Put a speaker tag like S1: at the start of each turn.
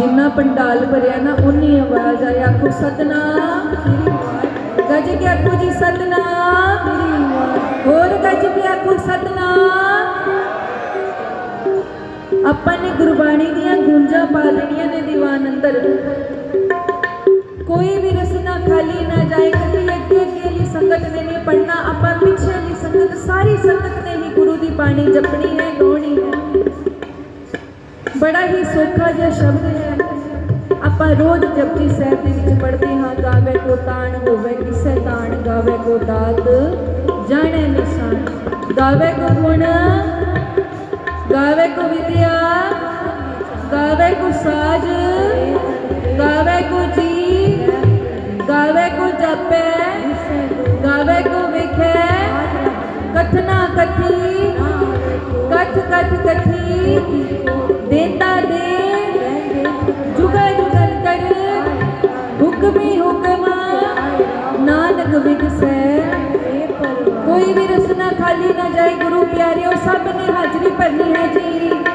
S1: ਜਿੰਨਾ ਪੰਡਾਲ ਭਰਿਆ ਨਾ ਉਨੀ ਆਵਾਜ਼ ਆਈ ਆਖੋ ਸਤਨਾਮ ਸ੍ਰੀ ਵਾਹਿਗੁਰੂ। ਗੱਜ ਕੇ ਆਖੋ ਜੀ ਸਤਨਾਮ ਸ੍ਰੀ ਵਾਹਿਗੁਰੂ। ਹੋਰ ਗੱਜ ਕੇ ਆਖੋ ਸਤਨਾਮ ਆਪਾਂ ਨੇ ਗੁਰਬਾਣੀ ਦੀਆਂ ਗੂੰਜਾਂ ਪਾ ਲੈਣੀਆਂ ਨੇ ਦੀਵਾਨ ਅੰਦਰ ਕੋਈ ਵੀ ਰਸਨਾ ਖਾਲੀ ਨਾ ਜਾਏ ਕਦੀ ਅੱਗੇ ਅੱਗੇ ਵਾਲੀ ਸੰਗਤ ਨੇ ਨਹੀਂ ਪੜਨਾ ਆਪਾਂ ਪਿੱਛੇ ਵਾਲੀ ਸੰਗਤ ਸਾਰੀ ਸੰਗਤ ਨੇ ਹੀ ਗੁਰੂ ਦੀ ਬਾਣੀ ਜਪਣੀ ਹੈ ਗਾਉਣੀ ਹੈ ਬੜਾ ਹੀ ਸੌਖਾ ਜਿਹਾ ਸ਼ਬਦ ਹੈ ਆਪਾਂ ਰੋਜ਼ ਜਪਜੀ ਸਾਹਿਬ ਦੇ ਵਿੱਚ ਪੜ੍ਹਦੇ ਹਾਂ ਗਾਵੇ ਕੋ ਤਾਣ ਹੋਵੇ ਕਿਸੇ ਤਾਣ ਗਾਵੇ ਕੋ ਦਾਤ ਜਾਣੇ ਨਿਸ਼ਾਨ ਗਾਵੇ ਕੋ ਗੁਣ ਗਾਵੇ ਕੋ ਵਿਦਿਆ ਗਾਵੇ ਕੋ ਸਾਜ ਗਾਵੇ ਕੋ ਜੀ ਗਾਵੇ ਕੋ ਜਪੈ ਗਾਵੇ ਕੋ ਵਿਖੇ ਕਥਨਾ ਕਥੀ ਕਥ ਕਥ ਕਥੀ ਕੋਈ ਵੀ ਰਸਨਾ ਖਾਲੀ ਨਾ ਜਾਏ ਗੁਰੂ ਪਿਆਰਿਓ ਸਭ ਨੇ ਹਾਜ਼ਰੀ ਭਰਨੀ ਹੈ ਜੀ।